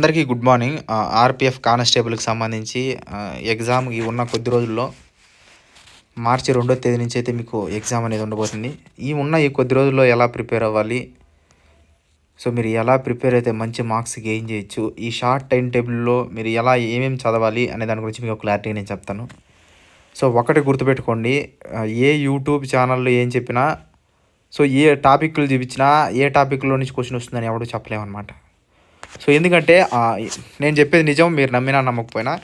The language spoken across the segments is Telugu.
అందరికీ గుడ్ మార్నింగ్. ఆర్పిఎఫ్ కానిస్టేబుల్కి సంబంధించి ఎగ్జామ్కి ఉన్న కొద్ది రోజుల్లో మార్చి రెండో తేదీ నుంచి అయితే మీకు ఎగ్జామ్ అనేది ఉండబోతుంది. ఈ ఉన్న ఈ కొద్ది రోజుల్లో ఎలా ప్రిపేర్ అవ్వాలి? సో మీరు ఎలా ప్రిపేర్ అయితే మంచి మార్క్స్ గెయిన్ చేయొచ్చు? ఈ షార్ట్ టైం టేబుల్లో మీరు ఎలా ఏమేమి చదవాలి అనే దాని గురించి మీకు క్లారిటీ నేను చెప్తాను. సో ఒకటి గుర్తుపెట్టుకోండి. ఏ యూట్యూబ్ ఛానల్లో ఏం చెప్పినా సో ఏ టాపిక్లు చూపించినా ఏ టాపిక్లో నుంచి క్వశ్చన్ వస్తుందని ఎవడు చెప్పలేమన్నమాట. సో ఎందుకంటే నేను చెప్పేది నిజం మీరు నమ్మినా నమ్మకపోయినా.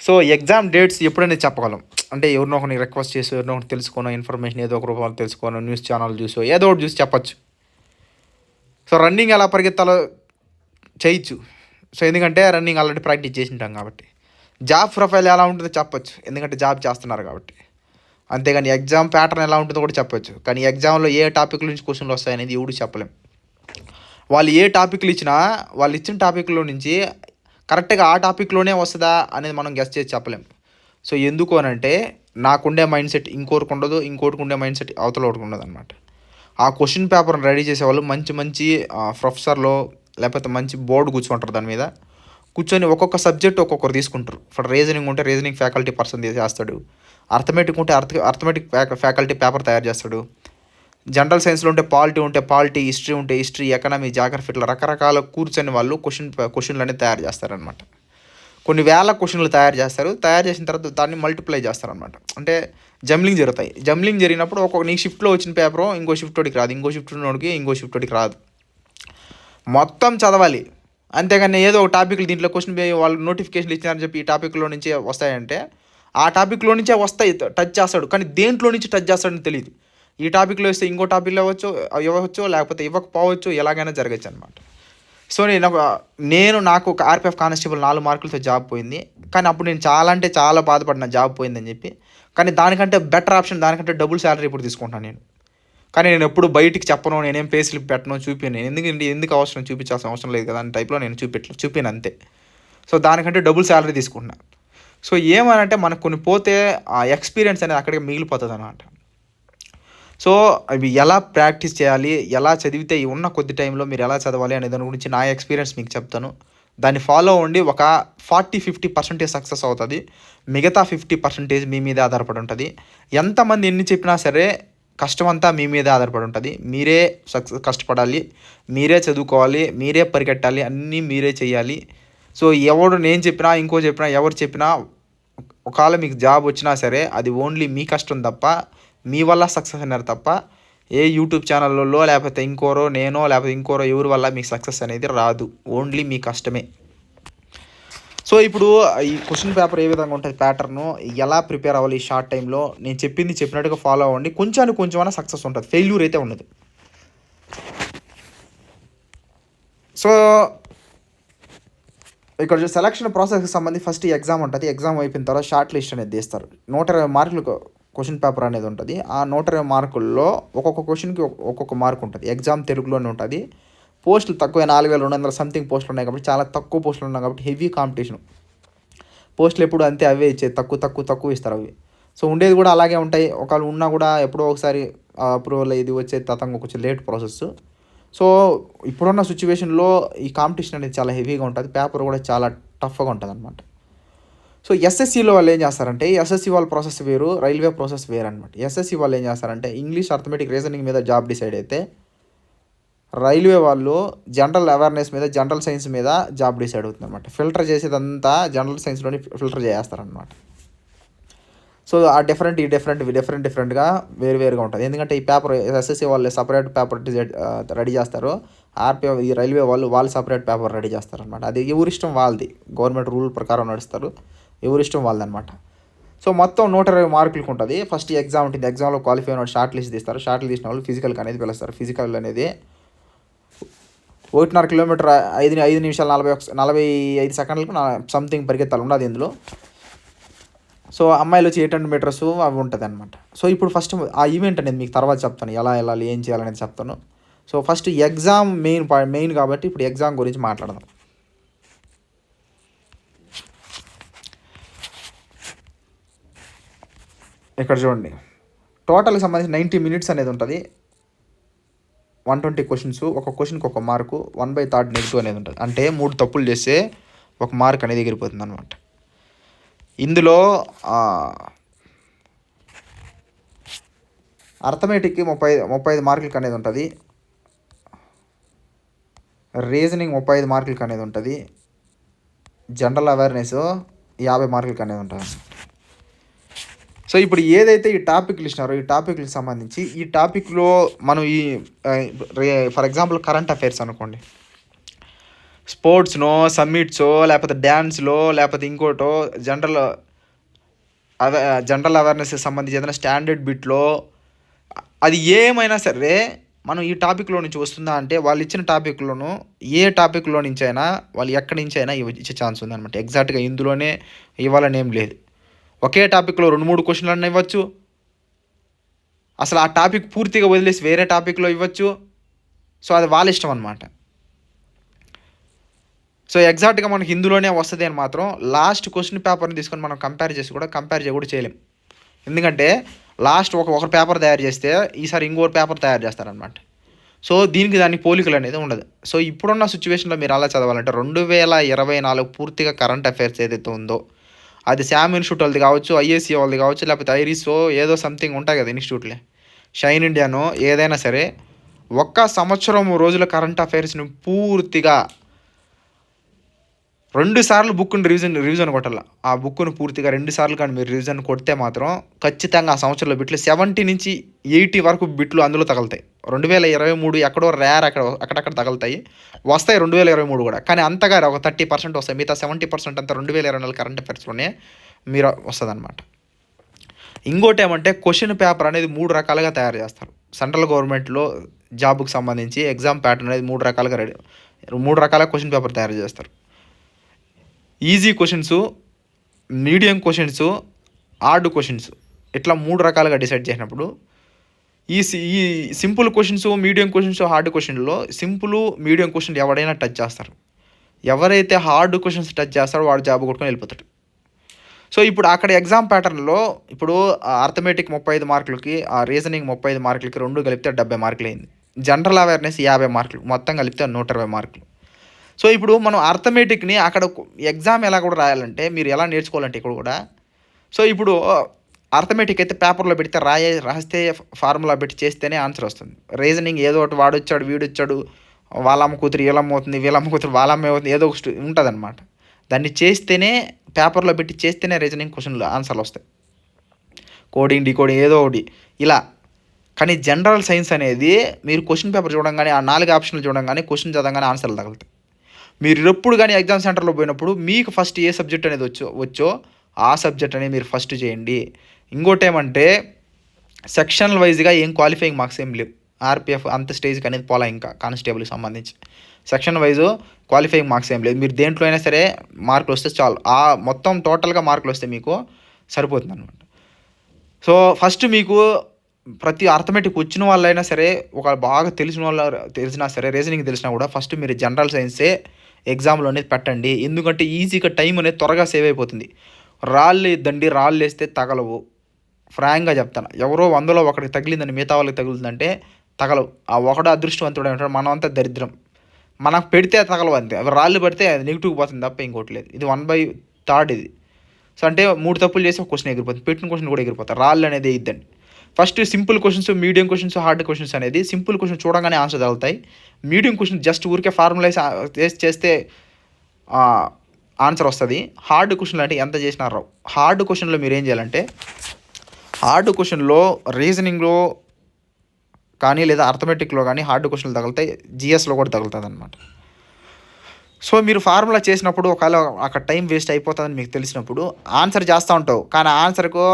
సో ఎగ్జామ్ డేట్స్ ఎప్పుడైనా చెప్పగలం. అంటే ఎవరినో ఒకరిని రిక్వెస్ట్ చేసి ఎవరినో ఒకటి తెలుసుకోను ఇన్ఫర్మేషన్ ఏదో ఒక రూపంలో తెలుసుకోను న్యూస్ ఛానల్ చూసో ఏదో ఒకటి చూసి చెప్పచ్చు. సో రన్నింగ్ ఎలా పరిగెత్తాలో చేయొచ్చు. సో ఎందుకంటే రన్నింగ్ ఆల్రెడీ ప్రాక్టీస్ చేసి ఉంటాం కాబట్టి. జాబ్ ప్రొఫైల్ ఎలా ఉంటుందో చెప్పొచ్చు. ఎందుకంటే జాబ్ చేస్తున్నారు కాబట్టి. అంతేగాని ఎగ్జామ్ ప్యాటర్న్ ఎలా ఉంటుందో కూడా చెప్పొచ్చు. కానీ ఎగ్జామ్లో ఏ టాపిక్ నుంచి క్వశ్చన్లు వస్తాయనేది ఎవడు చెప్పలేం. వాళ్ళు ఏ టాపిక్లు ఇచ్చినా వాళ్ళు ఇచ్చిన టాపిక్లో నుంచి కరెక్ట్గా ఆ టాపిక్లోనే వస్తుందా అనేది మనం గెస్ట్ చేసి చెప్పలేం. సో ఎందుకు అని అంటే నాకుండే మైండ్ సెట్ ఇంకోటికి ఉండదు ఇంకోటికి ఉండే మైండ్ సెట్ అవతల ఒకటి ఉండదు అనమాట ఆ క్వశ్చన్ పేపర్ని రెడీ చేసేవాళ్ళు మంచి మంచి ప్రొఫెసర్లో లేకపోతే మంచి బోర్డు కూర్చుంటారు దాని మీద. కూర్చొని ఒక్కొక్క సబ్జెక్ట్ ఒక్కొక్కరు తీసుకుంటారు. ఫర్ రీజనింగ్ ఉంటే రీజనింగ్ ఫ్యాకల్టీ పర్సన్ చేస్తాడు అర్థమెటిక్ ఉంటే అర్థ అర్థమెటిక్ ఫ్యాకల్టీ పేపర్ తయారు చేస్తాడు. జనరల్ సైన్స్లో ఉంటే పాలిటీ ఉంటే పాలిటీ హిస్టరీ ఉంటే హిస్టరీ ఎకనామీ జాగ్రఫీ ఇట్లా రకరకాల కూర్చొని వాళ్ళు క్వశ్చన్ క్వశ్చన్లు అనేది తయారు చేస్తారనమాట కొన్ని వేల క్వశ్చన్లు తయారు చేస్తారు. తయారు చేసిన తర్వాత దాన్ని మల్టిప్లై చేస్తారనమాట అంటే జంబ్లింగ్ జరుగుతాయి. జంబ్లింగ్ జరిగినప్పుడు ఒక్కొక్క నీ షిఫ్ట్లో వచ్చిన పేపర్ ఇంకో షిఫ్ట్ వాడికి రాదు. ఇంకో షిఫ్ట్ ఉన్నోడికి ఇంకో షిఫ్ట్ వాడికి రాదు. మొత్తం చదవాలి. అంతేగాని ఏదో ఒక టాపిక్లు దీంట్లో క్వశ్చన్ వాళ్ళు నోటిఫికేషన్లు ఇచ్చినారని చెప్పి ఈ టాపిక్లో నుంచే వస్తాయంటే ఆ టాపిక్లో నుంచే వస్తాయి. టచ్ చేస్తాడు. కానీ దేంట్లో నుంచి టచ్ చేస్తాడని తెలియదు. ఈ టాపిక్లో ఇస్తే ఇంకో టాపిక్లో ఇవ్వచ్చు ఇవ్వచ్చు లేకపోతే ఇవ్వకపోవచ్చు ఎలాగైనా జరగచ్చు అనమాట సో నేను నేను నాకు ఒక ఆర్పిఎఫ్ కానిస్టేబుల్ నాలుగు మార్కులతో జాబ్ పోయింది. కానీ అప్పుడు నేను చాలా అంటే చాలా బాధపడిన జాబ్ పోయిందని చెప్పి కానీ దానికంటే బెటర్ ఆప్షన్ దానికంటే డబుల్ శాలరీ ఇప్పుడు తీసుకుంటాను నేను. కానీ నేను ఎప్పుడు బయటికి చెప్పను నేనేం పే స్లిప్ పెట్టను చూపాను నేను ఎందుకంటే ఎందుకు అవసరం చూపించాల్సిన అవసరం లేదు కదా అని టైప్లో నేను చూపెట్ల చూపాను అంతే. సో దానికంటే డబుల్ శాలరీ తీసుకుంటున్నాను సో ఏమనంటే మనకు కొన్ని పోతే ఆ ఎక్స్పీరియన్స్ అనేది అక్కడికి మిగిలిపోతుంది అనమాట సో అవి ఎలా ప్రాక్టీస్ చేయాలి ఎలా చదివితే ఈ ఉన్న కొద్ది టైంలో మీరు ఎలా చదవాలి అనే దాని గురించి నా ఎక్స్పీరియన్స్ మీకు చెప్తాను. దాన్ని ఫాలో అవ్వండి ఒక ఫార్టీ ఫిఫ్టీ పర్సెంటేజ్ సక్సెస్ అవుతుంది. మిగతా ఫిఫ్టీ పర్సెంటేజ్ మీ మీదే ఆధారపడి ఉంటుంది. ఎంతమంది ఎన్ని చెప్పినా సరే కష్టం అంతా మీ మీదే ఆధారపడి ఉంటుంది. మీరే సక్సెస్ కష్టపడాలి మీరే చదువుకోవాలి మీరే పరిగెట్టాలి అన్నీ మీరే చేయాలి. సో ఎవడు నేను చెప్పినా ఇంకో చెప్పినా ఎవరు చెప్పినా ఒకవేళ మీకు జాబ్ వచ్చినా సరే అది ఓన్లీ మీ కష్టం తప్ప మీ వల్ల సక్సెస్ అయినారు తప్ప ఏ యూట్యూబ్ ఛానల్లో లేకపోతే ఇంకోరో నేనో లేకపోతే ఇంకోరో ఎవరి వల్ల మీకు సక్సెస్ అనేది రాదు. ఓన్లీ మీ కష్టమే. సో ఇప్పుడు ఈ క్వశ్చన్ పేపర్ ఏ విధంగా ఉంటుంది ప్యాటర్ను ఎలా ప్రిపేర్ అవ్వాలి ఈ షార్ట్ టైంలో నేను చెప్పింది చెప్పినట్టుగా ఫాలో అవ్వండి. కొంచెం కొంచెమైనా సక్సెస్ ఉంటుంది. ఫెయిల్యూర్ అయితే ఉండదు. సో ఇక్కడ సెలక్షన్ ప్రాసెస్కి సంబంధించి ఫస్ట్ ఎగ్జామ్ ఉంటుంది. ఎగ్జామ్ అయిపోయిన తర్వాత షార్ట్ లిస్ట్ అనేది తీస్తారు. నూట ఇరవై మార్కులకు క్వశ్చన్ పేపర్ అనేది ఉంటుంది. ఆ నూట ఇరవై మార్కుల్లో ఒక్కొక్క క్వశ్చన్కి ఒక్కొక్క మార్క్ ఉంటుంది. ఎగ్జామ్ తెలుగులోనే ఉంటుంది. పోస్టులు తక్కువ నాలుగు వేల రెండు వందల సంథింగ్ పోస్టులు ఉన్నాయి కాబట్టి చాలా తక్కువ పోస్టులు ఉన్నాయి కాబట్టి హెవీ కాంపిటీషన్. పోస్టులు ఎప్పుడు అంతే అవే ఇచ్చేది తక్కువ తక్కువ తక్కువ ఇస్తారు అవి. సో ఉండేది కూడా అలాగే ఉంటాయి. ఒకవేళ ఉన్నా కూడా ఎప్పుడో ఒకసారి అప్రూవల్ ఇది వచ్చే తతంగా కొంచెం లేట్ ప్రాసెస్. సో ఇప్పుడున్న సిచ్యువేషన్లో ఈ కాంపిటీషన్ అనేది చాలా హెవీగా ఉంటుంది. పేపర్ కూడా చాలా టఫ్గా ఉంటుంది అనమాట సో ఎస్ఎస్సిలో వాళ్ళు ఏం చేస్తారంటే ఎస్ఎస్సి వాళ్ళ ప్రాసెస్ వేరు రైల్వే ప్రాసెస్ వేరు అనమాట ఎస్ఎస్సి వాళ్ళు ఏం చేస్తారంటే ఇంగ్లీష్ అర్థమెటిక్ రీజనింగ్ మీద జాబ్ డిసైడ్ అయితే రైల్వే వాళ్ళు జనరల్ అవేర్నెస్ మీద జనరల్ సైన్స్ మీద జాబ్ డిసైడ్ అవుతుంది అనమాట ఫిల్టర్ చేసేదంతా జనరల్ సైన్స్లోని ఫిల్టర్ చేస్తారనమాట సో ఆ డిఫరెంట్ ఈ డిఫరెంట్ డిఫరెంట్ డిఫరెంట్గా వేరు వేరుగా ఉంటుంది. ఎందుకంటే ఈ పేపర్ ఎస్ఎస్సి వాళ్ళు సపరేట్ పేపర్ రెడీ చేస్తారు. ఆర్పీ ఈ రైల్వే వాళ్ళు వాళ్ళు సపరేట్ పేపర్ రెడీ చేస్తారనమాట అది ఎవరిష్టం వాళ్ళది. గవర్నమెంట్ రూల్ ప్రకారం నడుస్తారు. ఎవరిష్టం వాళ్ళదనమాట. సో మొత్తం నూట ఇరవై మార్కులకు ఉంటుంది. ఫస్ట్ ఎగ్జామ్ ఉంటుంది. ఎగ్జామ్లో క్వాలిఫై అయిన షార్ట్ లిస్ట్ తీస్తారు. షార్ట్ లిస్ట్ వాళ్ళు ఫిజికల్కి అనేది పిలుస్తారు. ఫిజికల్ అనేది ఒకటిన్నర కిలోమీటర్ ఐదు ఐదు నిమిషాలు నలభై ఒక నలభై ఐదు సెకండ్లకు సంథింగ్ పరిగెత్తాలి. ఉండదు ఇందులో. సో అమ్మాయిలు వచ్చి ఎయిట్ హండ్రెడ్ మీటర్స్ అవి ఉంటుంది అనమాట సో ఇప్పుడు ఫస్ట్ ఆ ఈవెంట్ అనేది మీకు తర్వాత చెప్తాను. ఎలా వెళ్ళాలి ఏం చేయాలనేది చెప్తాను. So first exam main main కాబట్టి ఇప్పుడు ఎగ్జామ్ గురించి మాట్లాడదాం. ఇక్కడ చూడండి. టోటల్కి సంబంధించి నైంటీ మినిట్స్ అనేది ఉంటుంది. వన్ ట్వంటీ క్వశ్చన్స్ ఒక క్వశ్చన్కి ఒక mark one by third negative అనేది ఉంటుంది. అంటే మూడు తప్పులు చేస్తే ఒక మార్క్ అనేది ఎగిరిపోతుంది అనమాట ఇందులో అర్థమేటిక్కి ముప్పై ముప్పై ఐదు మార్కులకి అనేది ఉంటుంది. రీజనింగ్ ముప్పై ఐదు మార్కులకి అనేది ఉంటుంది. జనరల్ అవేర్నెస్ యాభై మార్కులకి అనేది ఉంటుంది సో ఇప్పుడు ఏదైతే ఈ టాపిక్లు ఇచ్చినారో ఈ టాపిక్లకు సంబంధించి ఈ టాపిక్లో మనం ఈ ఫర్ ఎగ్జాంపుల్ కరెంట్ అఫైర్స్ అనుకోండి. స్పోర్ట్స్నో సమ్మిట్సో లేకపోతే డ్యాన్స్లో లేకపోతే ఇంకోటో జనరల్ అవే జనరల్ అవేర్నెస్కి సంబంధించి ఏదైనా స్టాండర్డ్ బిట్లో అది ఏమైనా సరే మనం ఈ టాపిక్లో నుంచి వస్తుందా అంటే వాళ్ళు ఇచ్చిన టాపిక్లోను ఏ టాపిక్లో నుంచి అయినా వాళ్ళు ఎక్కడి నుంచి అయినా ఇచ్చే ఛాన్స్ ఉందన్నమాట. ఎగ్జాక్ట్గా ఇందులోనే ఇవ్వాలని ఏం లేదు. ఒకే టాపిక్లో రెండు మూడు క్వశ్చన్లు అన్న ఇవ్వచ్చు. అసలు ఆ టాపిక్ పూర్తిగా వదిలేసి వేరే టాపిక్లో ఇవ్వచ్చు. సో అది వాళ్ళ ఇష్టం అనమాట సో ఎగ్జాక్ట్గా మనకి హిందీలోనే వస్తుంది అని మాత్రం లాస్ట్ క్వశ్చన్ పేపర్ని తీసుకొని మనం కంపేర్ చేసి కూడా కంపేర్ చేయ కూడా చేయలేం. ఎందుకంటే లాస్ట్ ఒక ఒకరు పేపర్ తయారు చేస్తే ఈసారి ఇంకోరు పేపర్ తయారు చేస్తారనమాట సో దీనికి దానికి పోలికలు అనేది ఉండదు. సో ఇప్పుడున్న సిచ్యువేషన్లో మీరు అలా చదవాలంటే రెండు వేల ఇరవై నాలుగు పూర్తిగా కరెంట్ అఫైర్స్ ఏదైతే ఉందో అది శామ్ ఇన్స్టిట్యూట్ వాళ్ళది కావచ్చు ఐఏసీ వాళ్ళది కావచ్చు లేకపోతే ఐరిసో ఏదో సంథింగ్ ఉంటాయి కదా ఇన్స్టిట్యూట్లే. షైన్ ఇండియానో ఏదైనా సరే ఒక్క సంవత్సరం రోజుల కరెంట్ అఫైర్స్ని పూర్తిగా రెండు సార్లు బుక్ని రివిజన్ రివిజన్ కొట్టాల. ఆ బుక్ను పూర్తిగా రెండు సార్లు కానీ మీరు రివిజన్ కొడితే మాత్రం ఖచ్చితంగా ఆ సంవత్సరంలో బిట్లు సెవెంటీ నుంచి ఎయిటీ వరకు బిట్లు అందులో తగులుతాయి. రెండు వేల ఇరవై మూడు ఎక్కడో రేర్ అక్కడ అక్కడక్కడ తగులుతాయి. వస్తాయి రెండు వేల ఇరవై మూడు కూడా. కానీ అంతగా ఒక థర్టీ పర్సెంట్ వస్తాయి. మిగతా సెవెంటీ పర్సెంట్ అంతా రెండు వేల ఇరవై నాలుగు కరెంట్ అఫేర్స్లోనే మీరు వస్తుంది అనమాట ఇంకోటి ఏమంటే క్వశ్చన్ పేపర్ అనేది మూడు రకాలుగా తయారు చేస్తారు. సెంట్రల్ గవర్నమెంట్లో జాబ్కి సంబంధించి ఎగ్జామ్ ప్యాటర్న్ అనేది మూడు రకాలుగా రెడీ మూడు రకాల క్వశ్చన్ పేపర్ తయారు చేస్తారు. Easy questions medium questions hard questions. ఇట్లా మూడు రకాలుగా డిసైడ్ చేసినప్పుడు ఈ ఈ simple questions medium questions hard క్వశ్చన్లో సింపుల్ మీడియం క్వశ్చన్ ఎవడైనా టచ్ చేస్తారు. ఎవరైతే హార్డ్ క్వశ్చన్స్ టచ్ చేస్తారో వాడు జాబ్ కొట్టుకొని వెళ్ళిపోతాడు. సో ఇప్పుడు అక్కడ ఎగ్జామ్ ప్యాటర్న్లో ఇప్పుడు అర్థమెటిక్ ముప్పై ఐదు మార్కులకి ఆ రీజనింగ్ ముప్పై ఐదు మార్కులకి రెండు కలిపితే డెబ్బై మార్కులు అయింది జనరల్ అవేర్నెస్ యాభై మార్కులు మొత్తం కలిపితే నూట ఇరవై మార్కులు. సో ఇప్పుడు మనం అర్థమెటిక్ని అక్కడ ఎగ్జామ్ ఎలా కూడా రాయాలంటే మీరు ఎలా నేర్చుకోవాలంటే ఇక్కడ కూడా. సో ఇప్పుడు అర్థమెటిక్ అయితే పేపర్లో పెడితే రాయే రాస్తే ఫార్ములా పెట్టి చేస్తేనే ఆన్సర్ వస్తుంది. రీజనింగ్ ఏదో ఒకటి వాడొచ్చాడు వీడొచ్చాడు వాళ్ళమ్మ కూతురు వీళ్ళమ్మ అవుతుంది వీళ్ళమ్మ కూతురు వాళ్ళమ్మ అవుతుంది ఏదో ఒకటి ఉంటుంది అనమాట దాన్ని చేస్తేనే పేపర్లో పెట్టి చేస్తేనే రీజనింగ్ క్వశ్చన్లు ఆన్సర్లు వస్తాయి. కోడింగ్ డీకోడింగ్ ఏదో ఒకటి. ఇలా. కానీ జనరల్ సైన్స్ అనేది మీరు క్వశ్చన్ పేపర్ చూడంగానే ఆ నాలుగు ఆప్షన్లు చూడంగానే క్వశ్చన్ చదవగానే ఆన్సర్లు తగులుతాయి. మీరు ఎప్పుడు కానీ ఎగ్జామ్ సెంటర్లో పోయినప్పుడు మీకు ఫస్ట్ ఏ సబ్జెక్ట్ అనేది వచ్చో వచ్చో ఆ సబ్జెక్ట్ అనేది మీరు ఫస్ట్ చేయండి. ఇంకోటి ఏమంటే సెక్షనల్ వైజ్గా ఏం క్వాలిఫైయింగ్ మార్క్స్ ఏం లేవు. ఆర్పిఎఫ్ అంత స్టేజ్కి అనేది పోలా ఇంకా కానిస్టేబుల్కి సంబంధించి. సెక్షన్ వైజ్ క్వాలిఫైయింగ్ మార్క్స్ ఏం లేదు. మీరు దేంట్లో అయినా సరే మార్కులు వస్తే చాలు. ఆ మొత్తం టోటల్గా మార్కులు వస్తే మీకు సరిపోతుంది అనమాట సో ఫస్ట్ మీకు ప్రతి అర్థమెటిక్ వచ్చిన వాళ్ళైనా సరే ఒక బాగా తెలిసిన వాళ్ళ తెలిసినా సరే రీజనింగ్ తెలిసినా కూడా ఫస్ట్ మీరు జనరల్ సైన్సే ఎగ్జామ్లు అనేది పెట్టండి. ఎందుకంటే ఈజీగా టైం అనేది త్వరగా సేవ్ అయిపోతుంది. రాళ్ళు ఇద్దండి రాళ్ళు వేస్తే తగలవు. ఫ్రాంక్గా చెప్తాను. ఎవరో వందలో ఒకటి తగిలిందని మిగతా వాళ్ళకి తగులుతుందంటే తగలవు. ఆ ఒకడు అదృష్టవంతుడు అంటాడు మనం అంతా దరిద్రం. మనకు పెడితే తగలవు అంతే. అవి రాళ్ళు పడితే అది నెగిటివ్ పోతుంది తప్ప ఇంకోటి లేదు. ఇది వన్ బై థర్డ్ ఇది. సో అంటే మూడు తప్పులు చేసి ఒక క్వశ్చన్ ఎగిరిపోతుంది. పెట్టిన క్వశ్చన్ కూడా ఎగిరిపోతుంది. రాళ్ళు అనేది ఇద్దండి. First simple questions medium questions hard questions అనేది సింపుల్ క్వశ్చన్ చూడగానే ఆన్సర్ తగులుతాయి మీడియం క్వశ్చన్ జస్ట్ ఊరికే ఫార్ములైజ్ చేస్తే ఆన్సర్ వస్తుంది. హార్డ్ క్వశ్చన్లు అంటే ఎంత చేసినా రావు. హార్డ్ క్వశ్చన్లో మీరు ఏం చేయాలంటే హార్డ్ క్వశ్చన్లో రీజనింగ్లో కానీ లేదా అర్థమెటిక్లో కానీ హార్డ్ క్వశ్చన్లు తగులుతాయి జిఎస్లో కూడా తగులుతుంది అనమాట సో మీరు ఫార్ములా చేసినప్పుడు ఒకవేళ అక్కడ టైం వేస్ట్ అయిపోతుందని మీకు తెలిసినప్పుడు ఆన్సర్ చేస్తూ ఉంటావు. కానీ ఆన్సర్కు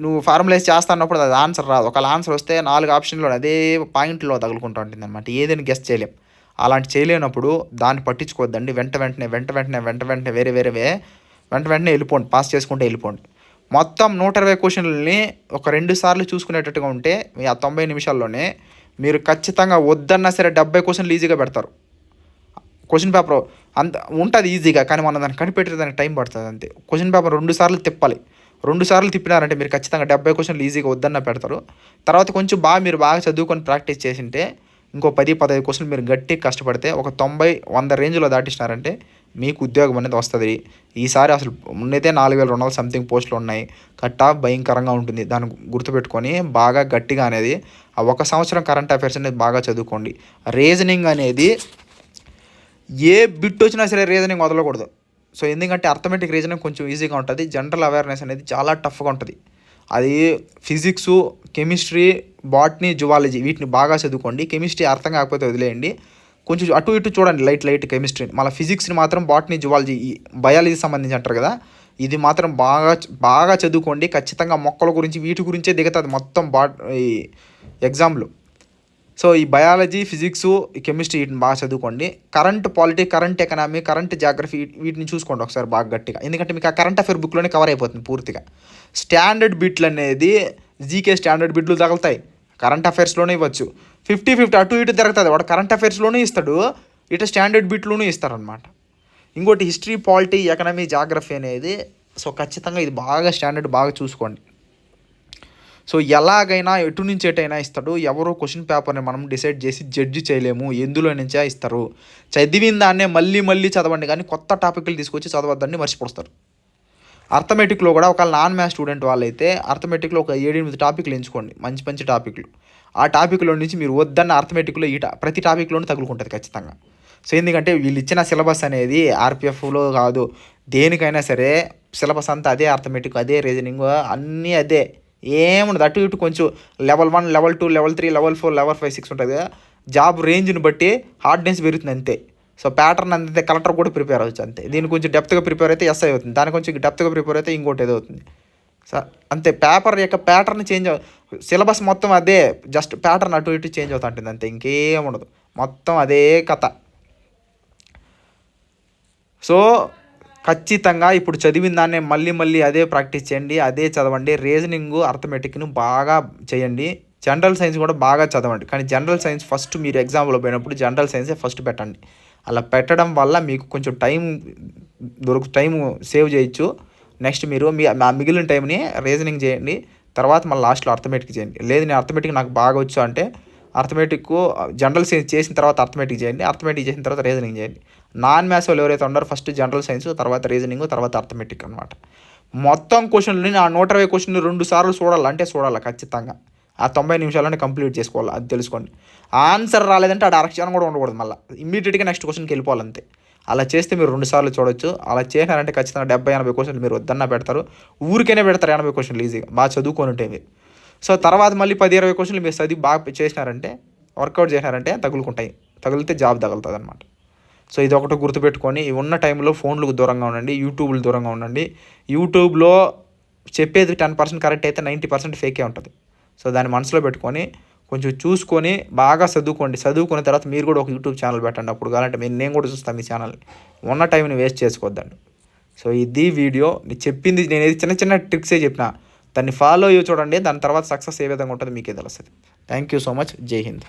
నువ్వు ఫార్ములైజ్ చేస్తా అన్నప్పుడు అది ఆన్సర్ రాదు. ఒకవేళ ఆన్సర్ వస్తే నాలుగు ఆప్షన్లో అదే పాయింట్లో తగులుకుంటూ ఉంటుంది అనమాట ఏదైనా గెస్ట్ చేయలేం. అలాంటి చేయలేనప్పుడు దాన్ని పట్టించుకోవద్దండి. వెంట వెంటనే వెంట వెంటనే వెంట వెంటనే వేరే వేరేవే వెంట వెంటనే వెళ్ళిపోండి. పాస్ చేసుకుంటే వెళ్ళిపోండి. మొత్తం నూట ఇరవై క్వశ్చన్లని ఒక రెండు సార్లు చూసుకునేటట్టుగా ఉంటే మీ ఆ తొంభై నిమిషాల్లోనే మీరు ఖచ్చితంగా వద్దన్నా సరే డెబ్బై క్వశ్చన్లు ఈజీగా పెడతారు. క్వశ్చన్ పేపర్ అంత ఉంటుంది ఈజీగా కానీ మనం దాన్ని కనిపెట్టే దానికి టైం పడుతుంది అంతే. క్వశ్చన్ పేపర్ రెండు సార్లు తిప్పాలి. రెండు సార్లు తిప్పినారంటే మీరు ఖచ్చితంగా డెబ్బై క్వశ్చన్లు ఈజీగా వద్దన్న పెడతారు. తర్వాత కొంచెం బాగా మీరు బాగా చదువుకొని ప్రాక్టీస్ చేసింటే ఇంకో పది పదహైదు క్వశ్చన్లు మీరు గట్టిగా కష్టపడితే ఒక తొంభై వంద రేంజ్లో దాటిస్తున్నారంటే మీకు ఉద్యోగం అనేది వస్తుంది. ఈసారి అసలు ఉన్నైతే నాలుగు వేల రెండు వందల సంథింగ్ పోస్టులు ఉన్నాయి. కట్ ఆఫ్ భయంకరంగా ఉంటుంది. దాన్ని గుర్తుపెట్టుకొని బాగా గట్టిగా అనేది ఆ ఒక సంవత్సరం కరెంట్ అఫైర్స్ అనేది బాగా చదువుకోండి. రీజనింగ్ అనేది ఏ బిట్ వచ్చినా సరే రీజనింగ్ వదలకూడదు. సో ఎందుకంటే అర్థమెటిక్ రీజనింగ్ కొంచెం ఈజీగా ఉంటుంది. జనరల్ అవేర్నెస్ అనేది చాలా టఫ్గా ఉంటుంది. అది ఫిజిక్స్ కెమిస్ట్రీ బాటనీ జువాలజీ వీటిని బాగా చదువుకోండి. కెమిస్ట్రీ అర్థం కాకపోతే వదిలేయండి. కొంచెం అటు ఇటు చూడండి లైట్ లైట్ కెమిస్ట్రీ మళ్ళీ ఫిజిక్స్ని మాత్రం బాటనీ జువాలజీ బయాలజీ సంబంధించి అంటారు కదా. ఇది మాత్రం బాగా బాగా చదువుకోండి. ఖచ్చితంగా మొక్కల గురించి వీటి గురించే దిగుతుంది మొత్తం బాట్ ఈ ఎగ్జామ్లు సో ఈ బయాలజీ ఫిజిక్స్ కెమిస్ట్రీ వీటిని బాగా చదువుకోండి. Current polity current economy current geography వీటిని చూసుకోండి ఒకసారి బాగా గట్టిగా. ఎందుకంటే మీకు ఆ కరెంట్ అఫేర్ బుక్లోనే కవర్ అయిపోతుంది పూర్తిగా. స్టాండర్డ్ బిట్లు అనేది జీకే స్టాండర్డ్ బిట్లు తగులుతాయి. కరెంట్ అఫైర్స్లోనే ఇవ్వచ్చు. ఫిఫ్టీ ఫిఫ్టీ అటు ఇటు తిరుగుతుంది. వాడు కరెంట్ అఫైర్స్లోనే ఇస్తాడు ఇటు స్టాండర్డ్ బిట్లోనూ ఇస్తారనమాట ఇంకోటి హిస్టరీ పాలిటీ ఎకనమీ జాగ్రఫీ అనేది సో ఖచ్చితంగా ఇది బాగా స్టాండర్డ్ బాగా చూసుకోండి. సో ఎలాగైనా ఎటు నుంచి ఎటైనా ఇస్తాడు. ఎవరో క్వశ్చన్ పేపర్ని మనం డిసైడ్ చేసి జడ్జి చేయలేము. ఎందులో నుంచే ఇస్తారు. చదివిన దాన్నే మళ్ళీ మళ్ళీ చదవండి. కానీ కొత్త టాపిక్లు తీసుకొచ్చి చదవద్దని మర్చిపోస్తారు. అర్థమెటిక్లో కూడా ఒక నాన్ మ్యాథ్ స్టూడెంట్ వాళ్ళైతే అర్థమెటిక్లో ఒక ఏడెనిమిది టాపిక్లు ఎంచుకోండి. మంచి మంచి టాపిక్లు. ఆ టాపిక్లో నుంచి మీరు వద్దన్న అర్థమెటిక్లో ఈ టా ప్రతి టాపిక్లోనూ తగులుకుంటుంది ఖచ్చితంగా. సో ఎందుకంటే వీళ్ళు ఇచ్చిన సిలబస్ అనేది ఆర్పిఎఫ్లో కాదు. దేనికైనా సరే సిలబస్ అంతా అదే అర్థమెటిక్ అదే రీజనింగ్ అన్నీ అదే. ఏముండదు. అటు ఇటు కొంచెం level one level two level three level four level five six ఉంటుంది కదా. జాబ్ రేంజ్ని బట్టి హార్డ్నెస్ పెరుగుతుంది అంతే. సో ప్యాటర్న్ అంతే కలెక్టర్ కూడా ప్రిపేర్ అవ్వచ్చు అంతే. దీని కొంచెం డెప్త్గా ప్రిపేర్ అయితే ఎస్ఐ అవుతుంది. దాని కొంచెం డెప్త్గా ప్రిపేర్ అయితే ఇంకోటి ఏదో అవుతుంది. సో అంతే. పేపర్ యొక్క ప్యాటర్న్ చేంజ్ సిలబస్ మొత్తం అదే. జస్ట్ ప్యాటర్న్ అటు ఇటు చేంజ్ అవుతా ఉంటుంది అంతే. ఇంకేం ఉండదు మొత్తం అదే కథ. సో ఖచ్చితంగా ఇప్పుడు చదివిన దాన్నే మళ్ళీ మళ్ళీ అదే ప్రాక్టీస్ చేయండి అదే చదవండి. రీజనింగ్ అర్థమెటిక్ను బాగా చేయండి. జనరల్ సైన్స్ కూడా బాగా చదవండి. కానీ జనరల్ సైన్స్ ఫస్ట్ మీరు ఎగ్జామ్లో పోయినప్పుడు జనరల్ సైన్సే ఫస్ట్ పెట్టండి. అలా పెట్టడం వల్ల మీకు కొంచెం టైం దొరుకు టైం సేవ్ చేయొచ్చు. నెక్స్ట్ మీరు మీ ఆ మిగిలిన టైంని రీజనింగ్ చేయండి. తర్వాత మళ్ళీ లాస్ట్లో అర్థమెటిక్ చేయండి. లేదు నేను అర్థమెటిక్ నాకు బాగా వచ్చు అంటే అర్థమెటిక్ జనరల్ సైన్స్ చేసిన తర్వాత అర్థమెటిక్ చేయండి. అర్థమెటిక్ చేసిన తర్వాత రీజనింగ్ చేయండి. నాన్ మ్యాథ్స్ వాళ్ళు ఎవరైతే ఉన్నారో ఫస్ట్ జనరల్ సైన్స్ తర్వాత రీజనింగ్ తర్వాత అర్థమెటిక్ అనమాట మొత్తం క్వశ్చన్లు ఆ నూట ఇరవై క్వశ్చన్లు రెండు సార్లు చూడాలి అంటే చూడాలి ఖచ్చితంగా. ఆ తొంభై నిమిషాలని కంప్లీట్ చేసుకోవాలి అది తెలుసుకోండి. ఆన్సర్ రాలేదంటే ఆ డైరెక్షన్ కూడా ఉండకూడదు మళ్ళీ. ఇమ్మీడియట్గా నెక్స్ట్ క్వశ్చన్కి వెళ్ళిపోవాలి అంతే అలా చేస్తే మీరు రెండు సార్లు చూడొచ్చు. అలా చేసినారంటే ఖచ్చితంగా డెబ్బై ఎనభై క్వశ్చన్లు మీరు వద్దన్నా పెడతారు. ఊరికైనా పెడతారు ఎనభై క్వశ్చన్లు ఈజీగా బాగా చదువుకొని ఉంటే మీరు సో తర్వాత మళ్ళీ పది ఇరవై క్వశ్చన్లు మీరు చదివి బాగా చేసినారంటే వర్కౌట్ చేసినారంటే తగులుకుంటాయి. తగిలితే జాబ్ తగులుతుంది అనమాట సో ఇది ఒకటి గుర్తుపెట్టుకొని ఉన్న టైంలో ఫోన్లకు దూరంగా ఉండండి యూట్యూబ్లు దూరంగా ఉండండి. యూట్యూబ్లో చెప్పేది టెన్ పర్సెంట్ కరెక్ట్ అయితే నైంటీ పర్సెంట్ ఫేకే ఉంటుంది. సో దాన్ని మనసులో పెట్టుకొని కొంచెం చూసుకొని బాగా చదువుకోండి చదువుకున్న తర్వాత మీరు కూడా ఒక యూట్యూబ్ ఛానల్ పెట్టండి అప్పుడు కావాలంటే మీరు నేను కూడా చూస్తాను మీ ఛానల్ని ఉన్న టైంని వేస్ట్ చేసుకోవద్దండి. సో ఇది వీడియో. నేను చెప్పింది నేను ఏది చిన్న చిన్న ట్రిక్సే చెప్పిన. దాన్ని ఫాలో అయ్యి చూడండి. దాని తర్వాత సక్సెస్ ఏ విధంగా ఉంటుందో మీకే తెలుస్తుంది. Thank you so much. జై హింద్.